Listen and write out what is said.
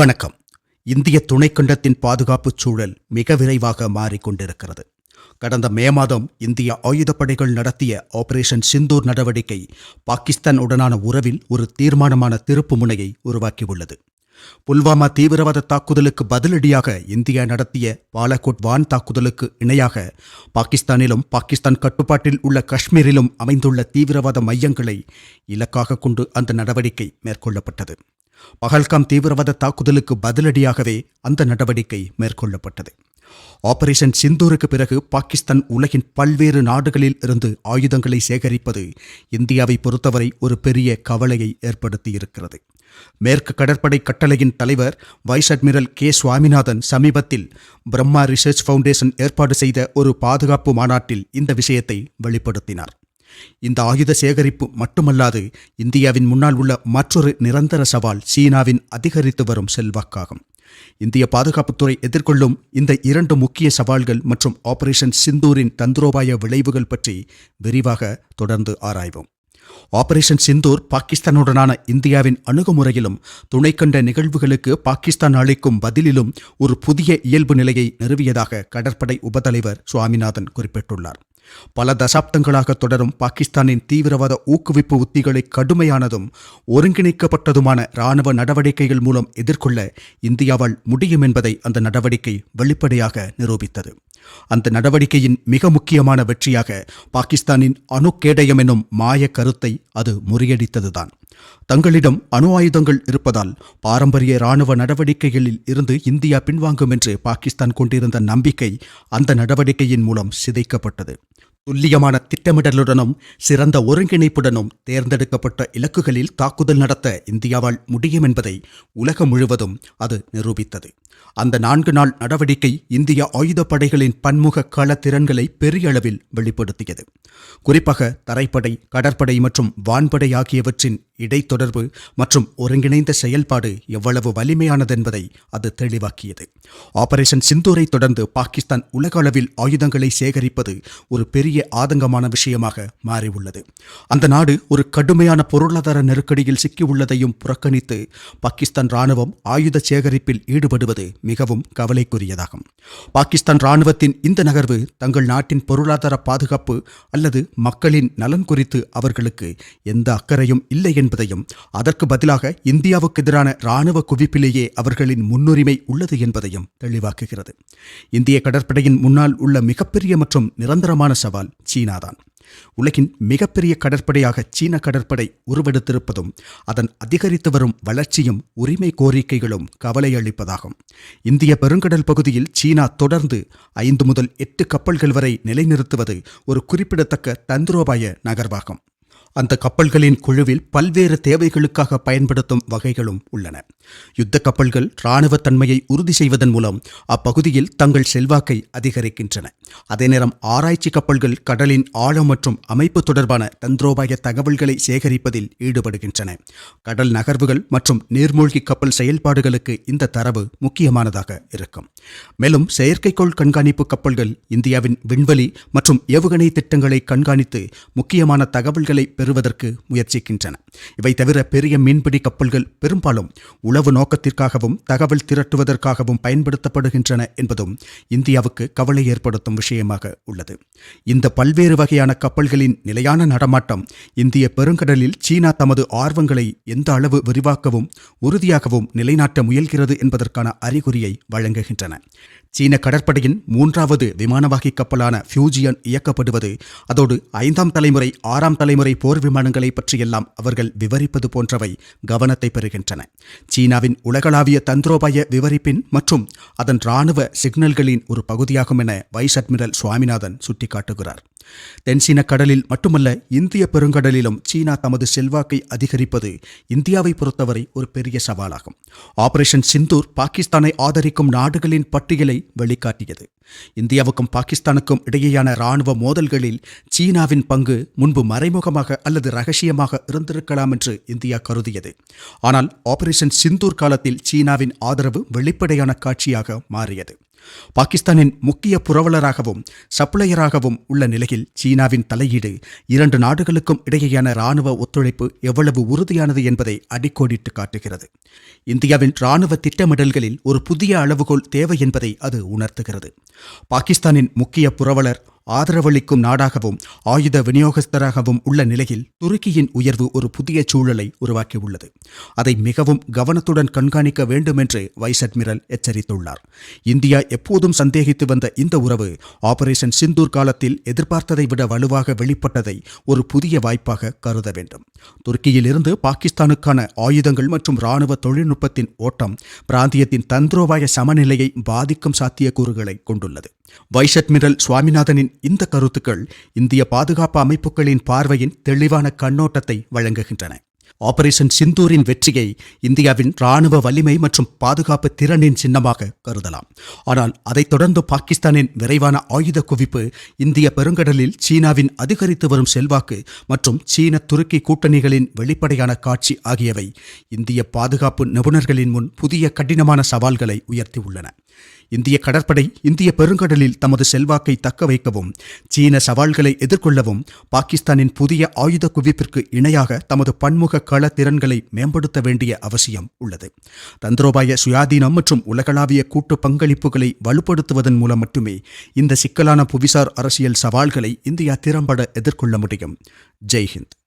வணக்கம். இந்திய துணைக்கண்டத்தின் பாதுகாப்புச் சூழல் மிக விரைவாக மாறிக்கொண்டிருக்கிறது. கடந்த மே மாதம் இந்திய ஆயுதப்படைகள் நடத்திய ஆபரேஷன் சிந்தூர் நடவடிக்கை பாகிஸ்தான் உடனான உறவில் ஒரு தீர்மானமான திருப்பு முனையை உருவாக்கியுள்ளது. புல்வாமா தீவிரவாத தாக்குதலுக்கு பதிலடியாக இந்தியா நடத்திய பாலகோட் வான் தாக்குதலுக்கு இணையாக பாகிஸ்தானிலும் பாகிஸ்தான் கட்டுப்பாட்டில் உள்ள காஷ்மீரிலும் அமைந்துள்ள தீவிரவாத மையங்களை இலக்காக கொண்டு அந்த நடவடிக்கை மேற்கொள்ளப்பட்டது. பகல்காம் தீவிரவாத தாக்குதலுக்கு பதிலடியாகவே அந்த நடவடிக்கை மேற்கொள்ளப்பட்டது. ஆபரேஷன் சிந்தூருக்கு பிறகு பாகிஸ்தான் உலகின் பல்வேறு நாடுகளில் இருந்து ஆயுதங்களை சேகரிப்பது இந்தியாவை பொறுத்தவரை ஒரு பெரிய கவலையை ஏற்படுத்தியிருக்கிறது. மேற்கு கடற்படை கட்டளையின் தலைவர் வைஸ் அட்மிரல் கே. சுவாமிநாதன் சமீபத்தில் பிரம்மா ரிசர்ச் ஃபவுண்டேஷன் ஏற்பாடு செய்த ஒரு பாதுகாப்பு மாநாட்டில் இந்த விஷயத்தை வெளிப்படுத்தினார். இந்த ஆயுத சேகரிப்பு மட்டுமல்லாது இந்தியாவின் முன்னால் உள்ள மற்றொரு நிரந்தர சவால் சீனாவின் அதிகரித்து வரும் செல்வாக்காகும். இந்திய பாதுகாப்புத்துறை எதிர்கொள்ளும் இந்த இரண்டு முக்கிய சவால்கள் மற்றும் ஆபரேஷன் சிந்தூரின் தந்திரோபாய விளைவுகள் பற்றி விரிவாக தொடர்ந்து ஆராய்வோம். ஆபரேஷன் சிந்தூர் பாகிஸ்தானுடனான இந்தியாவின் அணுகுமுறையிலும் துணைக்கண்ட நிகழ்வுகளுக்கு பாகிஸ்தான் அளிக்கும் பதிலிலும் ஒரு புதிய இயல்பு நிலையை நிறுவியதாக கடற்படை உபதலைவர் சுவாமிநாதன் குறிப்பிட்டுள்ளார். பல தசாப்தங்களாக தொடரும் பாகிஸ்தானின் தீவிரவாத ஊக்குவிப்பு உத்திகளை கடுமையானதும் ஒருங்கிணைக்கப்பட்டதுமான இராணுவ நடவடிக்கைகள் மூலம் எதிர்கொள்ள இந்தியாவால் முடியும் என்பதை அந்த நடவடிக்கை வெளிப்படையாக நிரூபித்தது. அந்த நடவடிக்கையின் மிக முக்கியமான வெற்றியாக பாகிஸ்தானின் அணுக்கேடயம் எனும் மாய கருத்தை அது முறியடித்ததுதான். தங்களிடம் அணு ஆயுதங்கள் இருப்பதால் பாரம்பரிய இராணுவ நடவடிக்கைகளில் இருந்து இந்தியா பின்வாங்கும் என்று பாகிஸ்தான் கொண்டிருந்த நம்பிக்கை அந்த நடவடிக்கையின் மூலம் சிதைக்கப்பட்டது. துல்லியமான திட்டமிடலுடனும் சிறந்த ஒருங்கிணைப்புடனும் தேர்ந்தெடுக்கப்பட்ட இலக்குகளில் தாக்குதல் நடத்த இந்தியாவால் முடியும் என்பதை உலகம் முழுவதும் அது நிரூபித்தது. அந்த நான்கு நாள் நடவடிக்கை இந்திய ஆயுதப்படைகளின் பன்முக கள திறன்களை பெரிய அளவில் வெளிப்படுத்தியது. குறிப்பாக தரைப்படை கடற்படை மற்றும் வான்படை ஆகியவற்றின் இடைத்தொடர்பு மற்றும் ஒருங்கிணைந்த செயல்பாடு எவ்வளவு வலிமையானதென்பதை அது தெளிவாக்கியது. ஆபரேஷன் சிந்தூரை தொடர்ந்து பாகிஸ்தான் உலக அளவில் ஆயுதங்களை சேகரிப்பது ஒரு பெரிய ஆதங்கமான விஷயமாக மாறியுள்ளது. அந்த நாடு ஒரு கடுமையான பொருளாதார நெருக்கடியில் சிக்கியுள்ளதையும் புறக்கணித்து பாகிஸ்தான் ராணுவம் ஆயுத சேகரிப்பில் ஈடுபடுவது மிகவும் கவலைக்குரியதாகும். பாகிஸ்தான் ராணுவத்தின் இந்த நகர்வு தங்கள் நாட்டின் பொருளாதார பாதுகாப்பு அல்லது மக்களின் நலன் குறித்து அவர்களுக்கு எந்த அக்கறையும் இல்லை என்று என்பதையும் அதற்கு பதிலாக இந்தியாவுக்கு எதிரான இராணுவ குவிப்பிலேயே அவர்களின் முன்னுரிமை உள்ளது என்பதையும் தெளிவாக்குகிறது. இந்திய கடற்படையின் முன்னால் உள்ள மிகப்பெரிய மற்றும் நிரந்தரமான சவால் சீனாதான். உலகின் மிகப்பெரிய கடற்படையாக சீன கடற்படை உருவெடுத்திருப்பதும் அதன் அதிகரித்து வரும் வளர்ச்சியும் உரிமை கோரிக்கைகளும் கவலை அளிப்பதாகும். இந்திய பெருங்கடல் பகுதியில் சீனா தொடர்ந்து ஐந்து முதல் எட்டு கப்பல்கள் வரை நிலைநிறுத்துவது ஒரு குறிப்பிடத்தக்க தந்திரோபாய நகர்வாகும். அந்த கப்பல்களின் குழுவில் பல்வேறு தேவைகளுக்காக பயன்படுத்தும் வகைகளும் உள்ளன. யுத்த கப்பல்கள் இராணுவ தன்மையை உறுதி செய்வதன் மூலம் அப்பகுதியில் தங்கள் செல்வாக்கை அதிகரிக்கின்றன. அதே நேரம் ஆராய்ச்சி கப்பல்கள் கடலின் ஆழம் மற்றும் அமைப்பு தொடர்பான தந்திரோபாய தகவல்களை சேகரிப்பதில் ஈடுபடுகின்றன. கடல் நகர்வுகள் மற்றும் நீர்மூழ்கி கப்பல் செயல்பாடுகளுக்கு இந்த தரவு முக்கியமானதாக இருக்கும். மேலும் செயற்கைக்கோள் கண்காணிப்பு கப்பல்கள் இந்தியாவின் விண்வெளி மற்றும் ஏவுகணை திட்டங்களை கண்காணித்து முக்கியமான தகவல்களை பெறுவதற்கு முயற்சிக்கின்றன. இவை தவிர பெரிய மீன்பிடி கப்பல்கள் பெரும்பாலும் உளவு நோக்கத்திற்காகவும் தகவல் திரட்டுவதற்காகவும் பயன்படுத்தப்படுகின்றன என்பதும் இந்தியாவுக்கு கவலை ஏற்படுத்தும் விஷயமாக உள்ளது. இந்த பல்வேறு வகையான கப்பல்களின் நிலையான நடமாட்டம் இந்திய பெருங்கடலில் சீனா தமது ஆர்வங்களை எந்த அளவு விரிவாக்கவும் உறுதியாகவும் நிலைநாட்ட முயல்கிறது என்பதற்கான அறிகுறியை வழங்குகின்றன. சீன கடற்படையின் மூன்றாவது விமானவாகி கப்பலான ஃபியூஜியன் இயக்கப்படுவது அதோடு ஐந்தாம் தலைமுறை ஆறாம் தலைமுறை போர் விமானங்களை பற்றியெல்லாம் அவர்கள் விவரிப்பது போன்றவை கவனத்தை பெறுகின்றன. சீனாவின் உலகளாவிய தந்திரோபாய விவரிப்பின் மற்றும் அதன் இராணுவ சிக்னல்களின் ஒரு பகுதியாகும் என வைஸ் அட்மிரல் சுவாமிநாதன் சுட்டிக்காட்டுகிறார். தென்சீன கடலில் மட்டுமல்ல இந்திய பெருங்கடலிலும் சீனா தமது செல்வாக்கை அதிகரிப்பது இந்தியாவை பொறுத்தவரை ஒரு பெரிய சவாலாகும். ஆபரேஷன் சிந்தூர் பாகிஸ்தானை ஆதரிக்கும் நாடுகளின் பட்டியலை வெளிக்காட்டியது. இந்தியாவுக்கும் பாகிஸ்தானுக்கும் இடையேயான இராணுவ மோதல்களில் சீனாவின் பங்கு முன்பு மறைமுகமாக அல்லது ரகசியமாக இருந்திருக்கலாம் என்று இந்தியா கருதியது. ஆனால் ஆபரேஷன் சிந்தூர் காலத்தில் சீனாவின் ஆதரவு வெளிப்படையான காட்சியாக மாறியது. பாகிஸ்தானின் முக்கிய புரவலராகவும் சப்ளையராகவும் உள்ள நிலையில் சீனாவின் தலையீடு இரண்டு நாடுகளுக்கும் இடையேயான இராணுவ ஒத்துழைப்பு எவ்வளவு உறுதியானது என்பதை அடிக்கோடிட்டு காட்டுகிறது. இந்தியாவின் இராணுவ திட்டமிடல்களில் ஒரு புதிய அளவுகோல் தேவை என்பதை அது உணர்த்துகிறது. பாகிஸ்தானின் முக்கிய புரவலர் ஆதரவளிக்கும் நாடாகவும் ஆயுத விநியோகஸ்தராகவும் உள்ள நிலையில் துருக்கியின் உயர்வு ஒரு புதிய சூழலை உருவாக்கியுள்ளது. அதை மிகவும் கவனத்துடன் கண்காணிக்க வேண்டும் என்று வைஸ் அட்மிரல் எச்சரித்துள்ளார். இந்தியா எப்போதும் சந்தேகித்து வந்த இந்த உறவு ஆபரேஷன் சிந்தூர் காலத்தில் எதிர்பார்த்ததை விட வலுவாக வெளிப்பட்டதை ஒரு புதிய வாய்ப்பாக கருத வேண்டும். துருக்கியிலிருந்து பாகிஸ்தானுக்கான ஆயுதங்கள் மற்றும் இராணுவ தொழில்நுட்பத்தின் ஓட்டம் பிராந்தியத்தின் தந்திரோபாய சமநிலையை பாதிக்கும் சாத்தியக்கூறுகளை கொண்டுள்ளது. வைஸ் அட்மிரல் சுவாமிநாதனின் இந்த கருத்துக்கள் இந்திய பாதுகாப்பு அமைப்புகளின் பார்வையின் தெளிவான கண்ணோட்டத்தை வழங்குகின்றன. ஆபரேஷன் சிந்தூரின் வெற்றியை இந்தியாவின் இராணுவ வலிமை மற்றும் பாதுகாப்பு திறனின் சின்னமாக கருதலாம். ஆனால் அதைத் தொடர்ந்து பாகிஸ்தானின் விரைவான ஆயுத குவிப்பு இந்திய பெருங்கடலில் சீனாவின் அதிகரித்து வரும் செல்வாக்கு மற்றும் சீன துருக்கி கூட்டணிகளின் வெளிப்படையான காட்சி ஆகியவை இந்திய பாதுகாப்பு நிபுணர்களின் முன் புதிய கடினமான சவால்களை உயர்த்தியுள்ளன. இந்திய கடற்படை இந்திய பெருங்கடலில் தமது செல்வாக்கை தக்க வைக்கவும் சீன சவால்களை எதிர்கொள்ளவும் பாகிஸ்தானின் புதிய ஆயுத குவிப்பிற்கு இணையாக தமது பன்முக கள திறன்களை மேம்படுத்த வேண்டிய அவசியம் உள்ளது. தந்திரோபாய சுயாதீனம் மற்றும் உலகளாவிய கூட்டு பங்களிப்புகளை வலுப்படுத்துவதன் மூலம் மட்டுமே இந்த சிக்கலான புவிசார் அரசியல் சவால்களை இந்தியா திறம்பட எதிர்கொள்ள முடியும். ஜெய்ஹிந்த்.